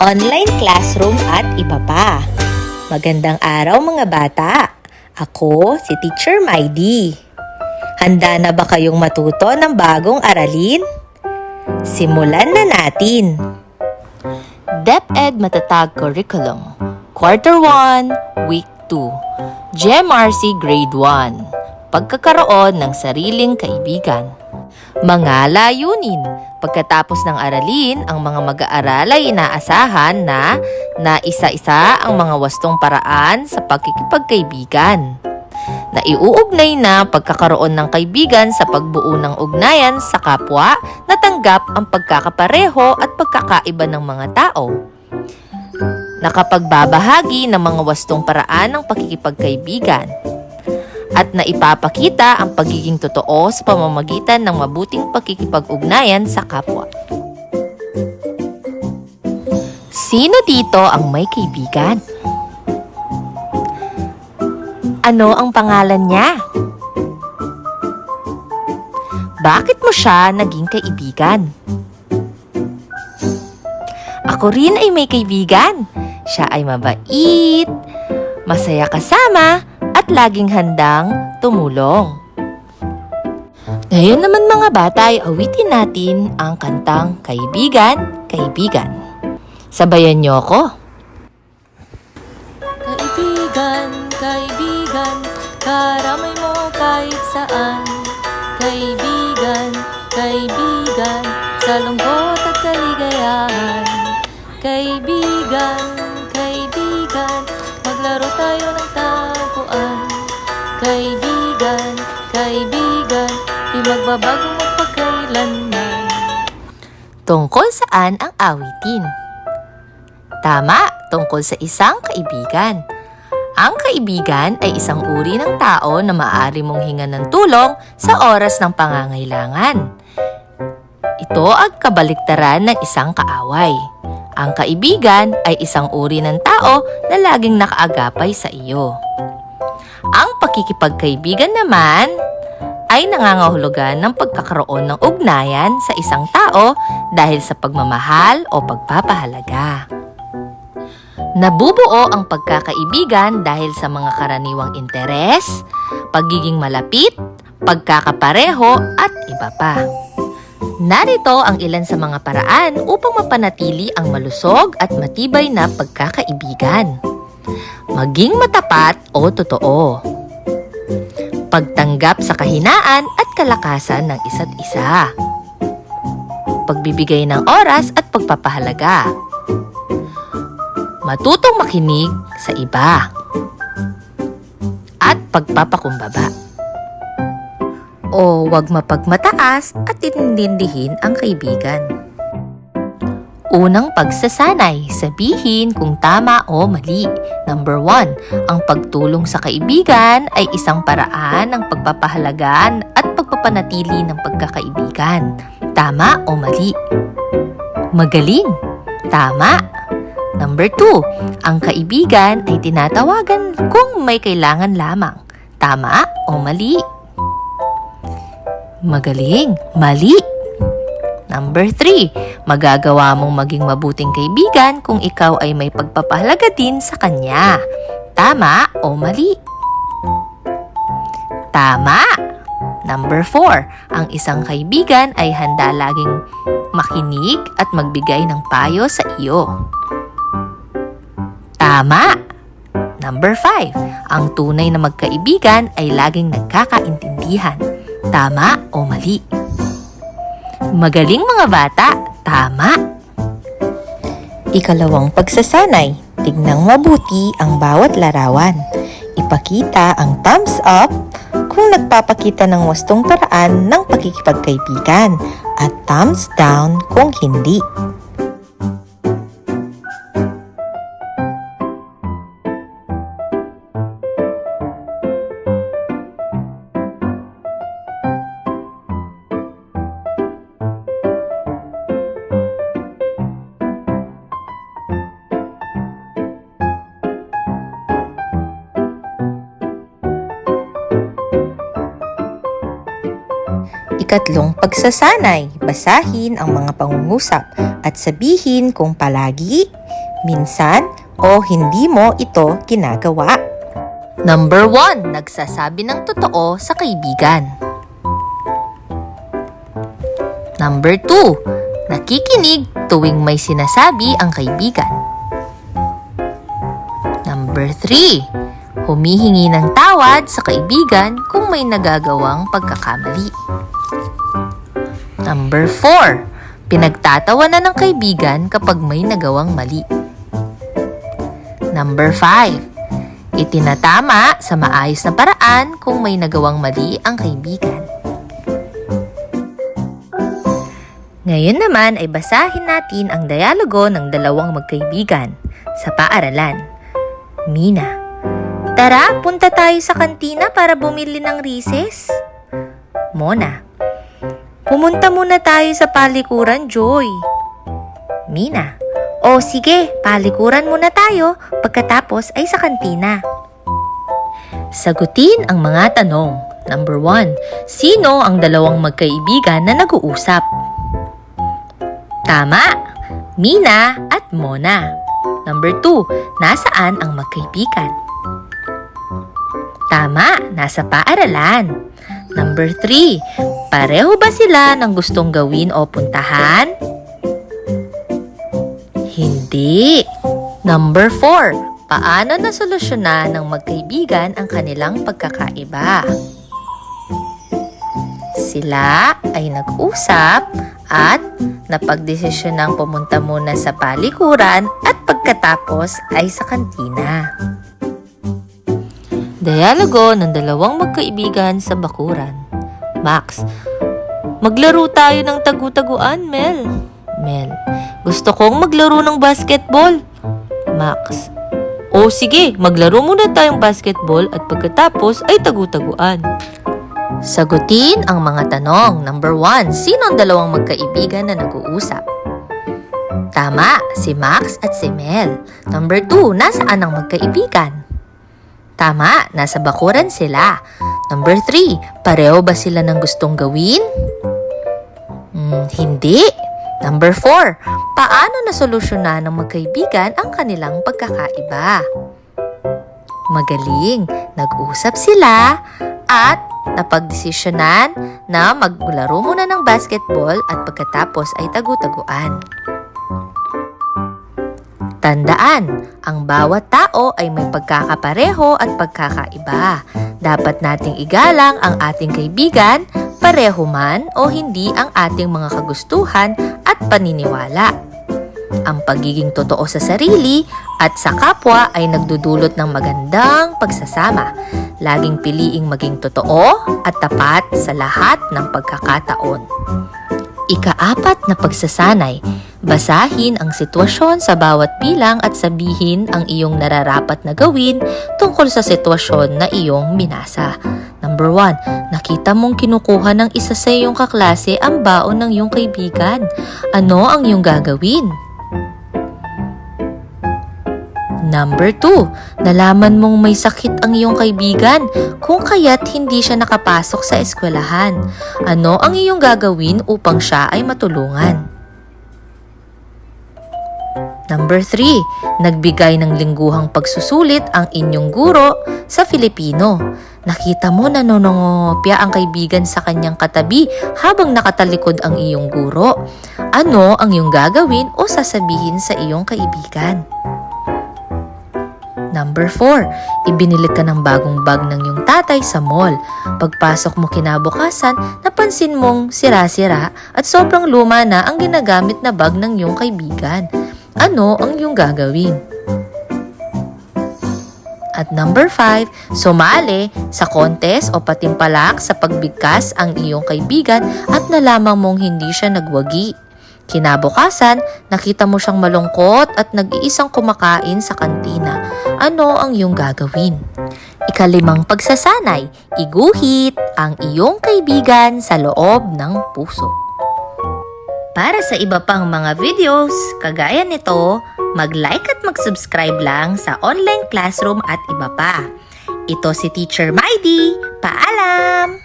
online classroom at iba pa. Magandang araw mga bata. Ako si Teacher Maidi. Handa na ba kayong matuto ng bagong aralin? Simulan na natin. DepEd Matatag Curriculum Quarter 1, Week 2 GMRC Grade 1 Pagkakaroon ng sariling kaibigan Mga layunin Pagkatapos ng aralin, ang mga mag-aaral ay inaasahan na na isa-isa ang mga wastong paraan sa pagkikipagkaibigan. Naiuugnay na pagkakaroon ng kaibigan sa pagbuo ng ugnayan sa kapwa na tanggap ang pagkakapareho at pagkakaiba ng mga tao. Nakapagbabahagi ng mga wastong paraan ng pakikipagkaibigan at naipapakita ang pagiging totoo sa pamamagitan ng mabuting pakikipag-ugnayan sa kapwa. Sino dito ang may kaibigan? Ano ang pangalan niya? Bakit mo siya naging kaibigan? Ako rin ay may kaibigan. Siya ay mabait, masaya kasama, at laging handang tumulong. Ngayon naman mga bata ay awitin natin ang kantang Kaibigan, Kaibigan. Sabayan niyo ako. Kaibigan, kaibigan, karamay mo kahit saan. Kaibigan, kaibigan, sa lungkot at kaligayahan. Kaibigan, kaibigan, maglaro tayo. Kaibigan, kaibigan, di magbabago magpagkailanman. Tungkol saan ang awitin? Tama, tungkol sa isang kaibigan. Ang kaibigan ay isang uri ng tao na maaari mong hingan ng tulong sa oras ng pangangailangan. Ito ang kabaliktaran ng isang kaaway. Ang kaibigan ay isang uri ng tao na laging nakaagapay sa iyo. Ang pakikipagkaibigan naman ay nangangahulugan ng pagkakaroon ng ugnayan sa isang tao dahil sa pagmamahal o pagpapahalaga. Nabubuo ang pagkakaibigan dahil sa mga karaniwang interes, pagiging malapit, pagkakapareho at iba pa. Narito ang ilan sa mga paraan upang mapanatili ang malusog at matibay na pagkakaibigan. Maging matapat o totoo. Pagtanggap sa kahinaan at kalakasan ng isa't isa. Pagbibigay ng oras at pagpapahalaga. Matutong makinig sa iba. At pagpapakumbaba. O wag mapagmataas at tinindihin ang kaibigan. Unang pagsasanay, sabihin kung tama o mali. Number one, ang pagtulong sa kaibigan ay isang paraan ng pagpapahalagan at pagpapanatili ng pagkakaibigan. Tama o mali? Magaling. Tama. Number two, ang kaibigan ay tinatawagan kung may kailangan lamang. Tama o mali? Magaling. Mali. Number 3, magagawa mong maging mabuting kaibigan kung ikaw ay may pagpapahalaga din sa kanya. Tama o mali? Tama! Number 4, ang isang kaibigan ay handa laging makinig at magbigay ng payo sa iyo. Tama! Number 5, ang tunay na magkaibigan ay laging nagkakaintindihan. Tama o mali? Magaling mga bata, tama. Ikalawang pagsasanay, tignang mabuti ang bawat larawan. Ipakita ang thumbs up kung nagpapakita ng wastong paraan ng pakikipagkaibigan at thumbs down kung hindi. Ikatlong pagsasanay, basahin ang mga pangungusap at sabihin kung palagi, minsan o hindi mo ito ginagawa. Number 1, nagsasabi ng totoo sa kaibigan. Number 2, nakikinig tuwing may sinasabi ang kaibigan. Number 3, humihingi ng tawad sa kaibigan kung may nagagawang pagkakamali. Number 4, pinagtatawanan ng kaibigan kapag may nagawang mali. Number 5, itinatama sa maayos na paraan kung may nagawang mali ang kaibigan. Ngayon naman ay basahin natin ang dialogo ng dalawang magkaibigan sa paaralan. Mina, Tara, punta tayo sa kantina para bumili ng recess. Mona, Pumunta muna tayo sa palikuran, Joy. Mina, O sige, palikuran muna tayo pagkatapos ay sa kantina. Sagutin ang mga tanong. Number 1. Sino ang dalawang magkaibigan na nag-uusap? Tama! Mina at Mona. Number 2. Nasaan ang magkaibigan? Tama, nasa paaralan. Number 3. Pareho ba sila ng gustong gawin o puntahan? Hindi. Number 4. Paano nasolusyonan ng magkaibigan ang kanilang pagkakaiba? Sila ay nag-usap at napagdesisyon ng pumunta muna sa palikuran at pagkatapos ay sa kantina. Dialogo ng dalawang magkaibigan sa bakuran. Max, maglaro tayo ng tagu-taguan, Mel. Mel, gusto kong maglaro ng basketball. Max, o sige, maglaro muna tayong basketball at pagkatapos ay tagu-taguan. Sagutin ang mga tanong. Number one, sino ang dalawang magkaibigan na nag-uusap? Tama, si Max at si Mel. Number two, nasaan ang magkaibigan? Tama, nasa bakuran sila. Number 3, pareho ba sila ng gustong gawin? Hmm, hindi. Number 4, paano nasolusyonan ng magkaibigan ang kanilang pagkakaiba? Magaling, nag-usap sila at napagdesisyonan na maglaro muna ng basketball at pagkatapos ay tagu-taguan. Tandaan, ang bawat tao ay may pagkakapareho at pagkakaiba. Dapat nating igalang ang ating kaibigan, pareho man o hindi ang ating mga kagustuhan at paniniwala. Ang pagiging totoo sa sarili at sa kapwa ay nagdudulot ng magandang pagsasama. Laging piliing maging totoo at tapat sa lahat ng pagkakataon. Ikaapat na pagsasanay, basahin ang sitwasyon sa bawat bilang at sabihin ang iyong nararapat na gawin tungkol sa sitwasyon na iyong minasa. Number 1, nakita mong kinukuha ng isa sa iyong kaklase ang baon ng iyong kaibigan. Ano ang iyong gagawin? Number 2, nalaman mong may sakit ang iyong kaibigan kung kaya't hindi siya nakapasok sa eskwelahan. Ano ang iyong gagawin upang siya ay matulungan? Number 3, nagbigay ng lingguhang pagsusulit ang inyong guro sa Filipino. Nakita mo na nonongopya ang kaibigan sa kanyang katabi habang nakatalikod ang iyong guro. Ano ang iyong gagawin o sasabihin sa iyong kaibigan? Number 4, ibinili ka ng bagong bag ng iyong tatay sa mall. Pagpasok mo kinabukasan, napansin mong sira-sira at sobrang luma na ang ginagamit na bag ng iyong kaibigan. Ano ang iyong gagawin? At number 5, sumali sa contest o patimpalak sa pagbigkas ang iyong kaibigan at nalaman mong hindi siya nagwagi. Kinabukasan, nakita mo siyang malungkot at nag-iisang kumakain sa kantina. Ano ang iyong gagawin? Ikalimang pagsasanay, iguhit ang iyong kaibigan sa loob ng puso. Para sa iba pang mga videos, kagaya nito, mag-like at mag-subscribe lang sa online classroom at iba pa. Ito si Teacher Mighty. Paalam!